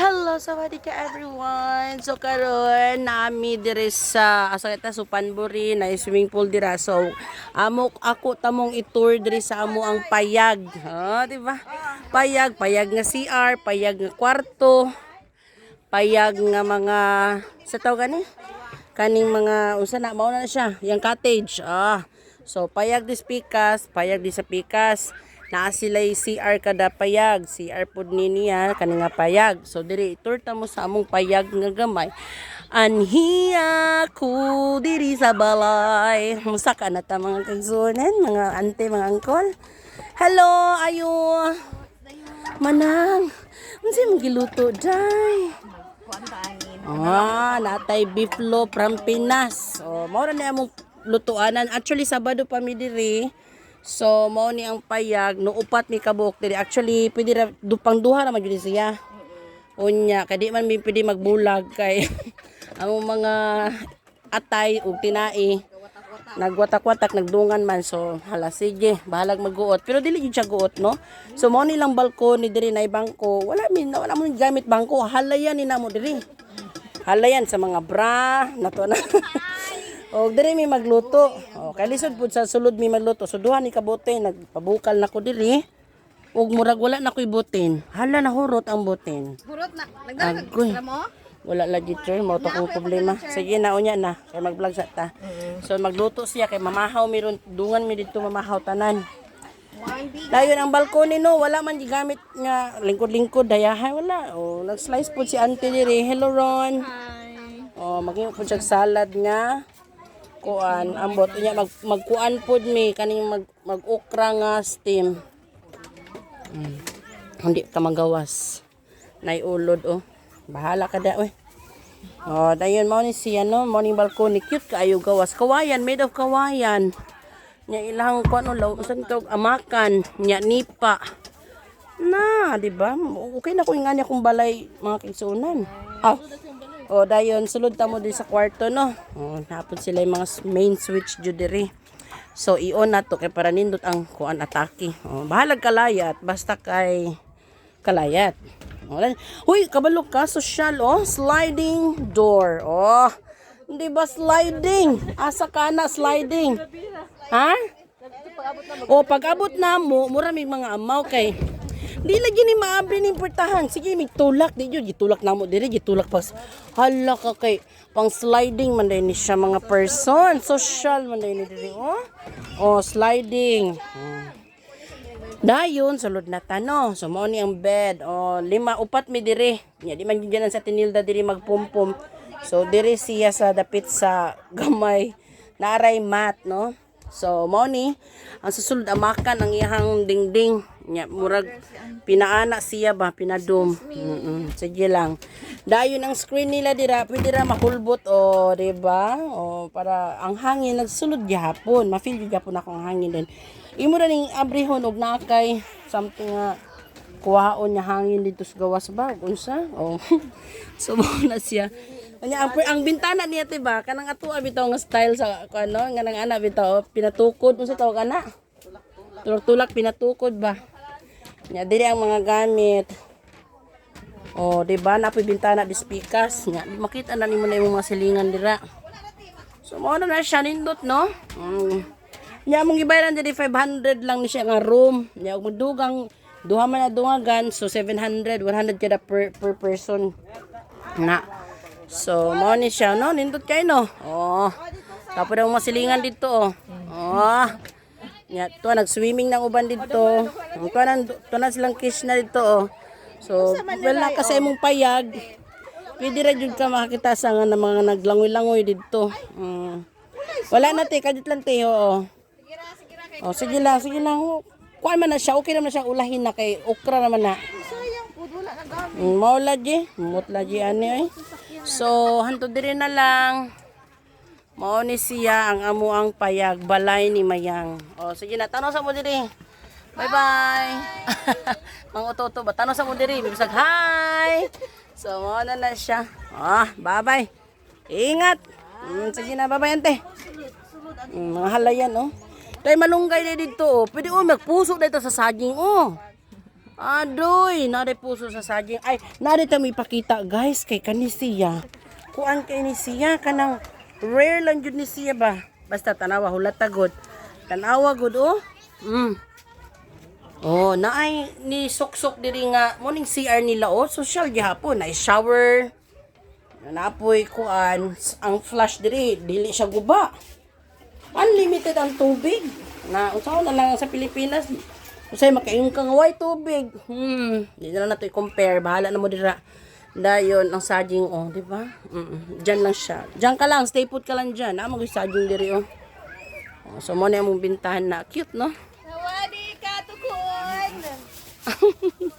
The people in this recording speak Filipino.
Hello, sawadee ka everyone. So karon nami dire sa asa kita sa Panburi na swimming pool dira. So amo ako tamong itour dire sa amo ang payag. Ha, di ba? Payag, payag nga CR, payag nga kwarto, payag nga mga sa taw gani kaning mga unsa na mao na siya, yang cottage. Ah. So payag dis pikas, payag di sa pikas. Naa sila'y CR kada payag, CR pud ni niya kani nga payag. So diri iturta mo sa among payag nga gamay. Anhiya ko diri sa balay. Musa ka na ta mga kagsunan, mga ante, mga angkol. Hello, ayo. Manang. Unsa mo giluto day? Ah, natay beef loaf from Pinas. So, mao na among lutuanan. Actually, Sabado pa mi diri. So, mao ni ang payag no upat mi kabuok diri. Actually, pwede ra dupang duha ra man jud siya. Unya, kay di man mi pwede magbulag kay ang mga atay ug tinai nagwatak-watak. Nagdungan man. So hala sige bahalag magguot. Pero dili gyud siya guot no? So mo ni lang balkon ni diri na bangko wala min wala mo gamit bangko. Halayan ni namo diri. Halayan sa mga bra nato na o diri mi magluto. O kay lisod pud sa sulod mi magluto. So duha ni kabote nagpabukal na ko diri ug murag wala na ko'y butin hala na hurot ang butin Burot na. Nagdala ka mo? wala lagi sir mo to kong problema. sige na unya na. Kay mag-vlog sa ta. So magluto siya. Kay mamahaw mi ron. Dungan mi dito mamahaw tanan. Dayon ang balkon no? Wala man gigamit nga lingkod-lingkod. Dayahay wala. Oh nag-slice po si auntie diri. Hello Ron. Hi. oh maging po salad nga kuan ambot unya mag magkuan pod mi. Kaning mag mag-okra nga steam. Mm. hindi ka magawas. Nay ulod oh. Bahala ka da oy. Oh dayon mo ni siya no morning balcony. Cute kaayo gawas. Kawayan made of kawayan. Nya ilang ko ano law usan to? Amakan. Nya nipa. Na di ba? Okay na ko nga niya kung balay mga kigsunan ah oh dayon sulod ta mo di sa kwarto no oh napon sila yung mga main switch jud diri So i-on na to kay para nindot ang kuan atake. Oh, bahalag kalayat basta kay kalayat. Oh, dan- Huy, kabalo ka social oh, sliding door. Oh. Hindi ba sliding? Asa ka na sliding? Ha? O pag abot na mo, mura may mga amaw kay Di lagi ni maabri ni portahan. Sige, may tulak di jud gitulak na mo diri, gitulak pas. Hala ka kay pang sliding man ni siya mga person. Social man ni diri, oh. Oh, sliding. Oh. Dayon sulod na tano. So mao ni ang bed. Oh, lima upat mi diri. Nya di man gyud sa tinilda diri magpumpom. So diri siya sa dapit sa gamay. Naaray mat, no? So mao ni ang susulod amakan ang iyang dingding. Nya murag pinaana siya ba pinadum. Mm Sige lang. Dayon ang screen nila dira, pwede ra mahulbot o, di ba? O para ang hangin nagsulod gyapon. Ma-feel gyud gyapon ako ang hangin din. Imo ra ning abrihon og nakay something nga kuhaon niya hangin dito sa gawas ba unsa oh so mo na siya Anya ang, ang bintana niya ti ba kanang ato bitaw nga style sa ano nga nang ana bitaw pinatukod unsa tawag ana tulak-tulak pinatukod ba nya diri ang mga gamit oh di ba na bintana di speakers nya makita na nimo na yung mga silingan dira so mo na na siya nindot no mm. Nya mong gibayaran diri 500 lang ni siya nga room. Nya ug dugang duha man na dungagan so 700 100 kada per, per person na. So mao ni siya no nindot kay no. Oh. Tapos daw masilingan dito oh. Oh. Nya to nag-swimming nang uban dito. Ang kanan to na silang kiss na dito oh. So wala ka sa imong payag. Pwede ra jud ka makakita sa nga mga naglangoy-langoy dito. Mm. Wala na te, kadit lang te, oo. Oh, sige lang, sige lang. Kuan man na siya, okay naman na siya ulahin na kay okra naman na. Sayang po, wala na. Mm, Maula di, mutla di ani ay. So, hanto diri na lang. Mao ni siya ang amo ang payag balay ni Mayang. Oh, sige na, tanong sa mo diri. Bye-bye. Mga utoto ba? Tanong sa mo diri. Bisag, hi! So, mao na na siya. Ah, bye-bye. Ingat. Mm, sige na, bye-bye, ante. Mm, mga halayan, oh. Tay malunggay na dito, oh. Pwede, oh, magpuso dito sa saging, oh. Adoy, nari puso sa saging. Ay, nari ta may ipakita guys kay kanisiya. Kuan kay ni siya kanang rare lang jud ni siya ba. Basta tanawa hulat tagod. Tanawa gud oh. Mm. Oh, naay ni sok-sok diri nga morning CR nila oh, social gihapon, ay shower. Nanapoy kuan ang flush diri, dili siya guba. Unlimited ang tubig. Na unsa na lang sa Pilipinas. Usay makaingon kang way tubig. Hmm, di na lang nato i-compare. Bahala na mo dira. Dayon ang saging oh, di ba? Mm. Diyan lang siya. Diyan ka lang, stay put ka lang diyan. Na mag saging diri oh. oh. So mo na yung bintahan na cute no? Nawadi ka tukon.